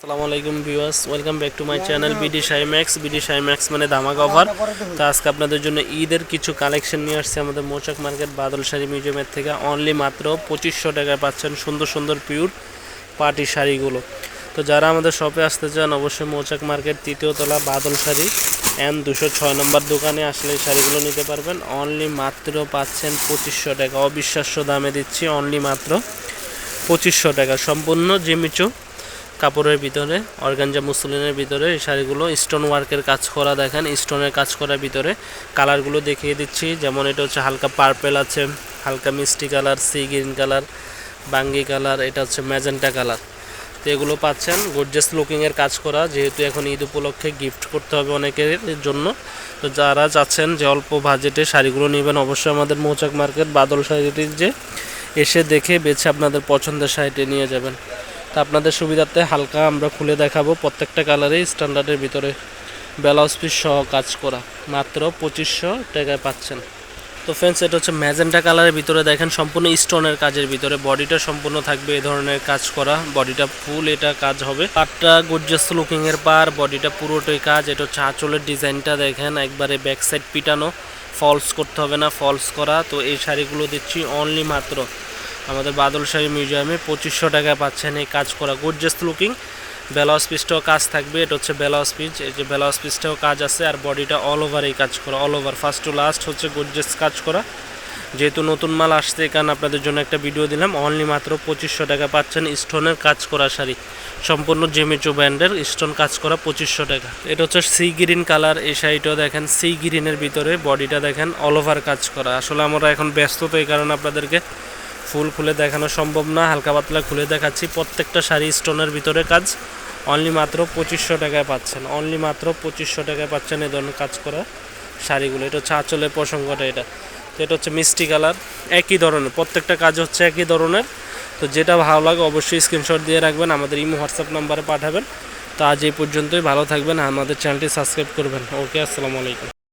আসসালামু আলাইকুম viewers welcome back to my channel BD Shymax BD Shymax মানে ধামাক অফার। তো আজকে আপনাদের জন্য ঈদের কিছু কালেকশন নিয়ে আসছে আমাদের মোচাক মার্কেট বাদল শাড়ি মিউজিয়ামের থেকে। অনলি মাত্র পঁচিশশো টাকায় পাচ্ছেন সুন্দর সুন্দর পিওর পার্টি শাড়িগুলো। তো যারা আমাদের শপে আসতে চান অবশ্যই মৌচাক মার্কেট তৃতীয় তলা বাদল শাড়ি এন দুশো ছয় নম্বর দোকানে আসলে এই শাড়িগুলো নিতে পারবেন। অনলি মাত্র পাচ্ছেন পঁচিশশো টাকা। অবিশ্বাস্য দামে দিচ্ছি অনলি মাত্র পঁচিশশো টাকা। সম্পূর্ণ জিমিচো কাপড়ের ভিতরে, অর্গানজা মুসলিনের ভিতরে, এই শাড়িগুলো স্টোন ওয়ার্কের কাজ করা দেখেন, স্টোনের কাজ করার ভিতরে। কালারগুলো দেখিয়ে দিচ্ছি, যেমন এটা হচ্ছে হালকা পার্পেল আছে, হালকা মিষ্টি কালার, সি গ্রিন কালার, বাঙ্গি কালার, এটা হচ্ছে ম্যাজেন্টা কালার। তো এগুলো পাচ্ছেন গর্জাস লুকিংয়ের কাজ করা, যেহেতু এখন ঈদ উপলক্ষে গিফট করতে হবে অনেকের জন্য। তো যারা চাচ্ছেন যে অল্প বাজেটে শাড়িগুলো নেবেন, অবশ্যই আমাদের মৌচাক মার্কেট বাদল শাড়িটির যে এসে দেখে বেছে আপনাদের পছন্দের শাড়িটি নিয়ে যাবেন। তা আপনাদের সুবিধার্থে হালকা আমরা খুলে দেখাবো। প্রত্যেকটা কালারেই স্ট্যান্ডার্ডের ভিতরে ব্লাউজ পিস সহ কাজ করা। মাত্র পঁচিশশো টাকায় পাচ্ছেন। তো ফ্রেন্ডস এটা হচ্ছে ম্যাজেন্টা কালারের ভিতরে দেখেন, সম্পূর্ণ স্টোনের কাজের ভিতরে। বডিটা সম্পূর্ণ থাকবে এই ধরনের কাজ করা। বডিটা ফুল এটা কাজ হবে। পাটটা গর্জাস লুকিং এর পার বডিটা পুরোটাই কাজ। এটা হচ্ছে আঁচলের ডিজাইনটা দেখেন, একবারে ব্যাক সাইড পিটানো। ফলস করতে হবে না ফলস করা। তো এই শাড়িগুলো দিচ্ছি অনলি মাত্র আমাদের বাদলশাহী মিউজিয়ামে পঁচিশশো টাকায় পাচ্ছেন এই কাজ করা গর্জাস লুকিং ব্লাউজ পিসটাও কাজ থাকবে। এটা হচ্ছে ব্লাউজ পিস এই যে ব্লাউজ পিসটাও কাজ আছে আর বডিটা অল ওভার এই কাজ করা all over first to last হচ্ছে গর্জাস কাজ করা। যেহেতু নতুন মাল আসছে এখানে আপনাদের জন্য একটা ভিডিও দিলাম। অনলি মাত্র পঁচিশশো টাকা পাচ্ছেন স্টোনের কাজ করা শাড়ি। সম্পূর্ণ জেমিচো ব্র্যান্ডের স্টোন কাজ করা পঁচিশশো টাকা। এটা হচ্ছে সি গ্রিন কালার এই শাড়িটাও দেখেন সি গ্রিনের ভিতরে বডিটা দেখেন অল ওভার কাজ করা। আসলে আমরা এখন ব্যস্ত তো এই কারণে আপনাদেরকে ফুল খুলে দেখানো সম্ভব না, হালকা পাতলা খুলে দেখাচ্ছি। প্রত্যেকটা শাড়ি স্টোনের ভিতরে কাজ। অনলি মাত্র পঁচিশশো টাকায় পাচ্ছেন। অনলি মাত্র পঁচিশশো টাকায় পাচ্ছেন এই ধরনের কাজ করা শাড়িগুলো। এটা হচ্ছে আঁচলের প্রসঙ্গটা এটা। তো এটা হচ্ছে মিষ্টি কালার। একই ধরনের, প্রত্যেকটা কাজ হচ্ছে একই ধরনের। তো যেটা ভালো লাগে অবশ্যই স্ক্রিনশট দিয়ে রাখবেন, আমাদের ইমো হোয়াটসঅ্যাপ নাম্বারে পাঠাবেন। তো আজ এই পর্যন্তই, ভালো থাকবেন, আমাদের চ্যানেলটি সাবস্ক্রাইব করবেন। ওকে আসসালামু আলাইকুম।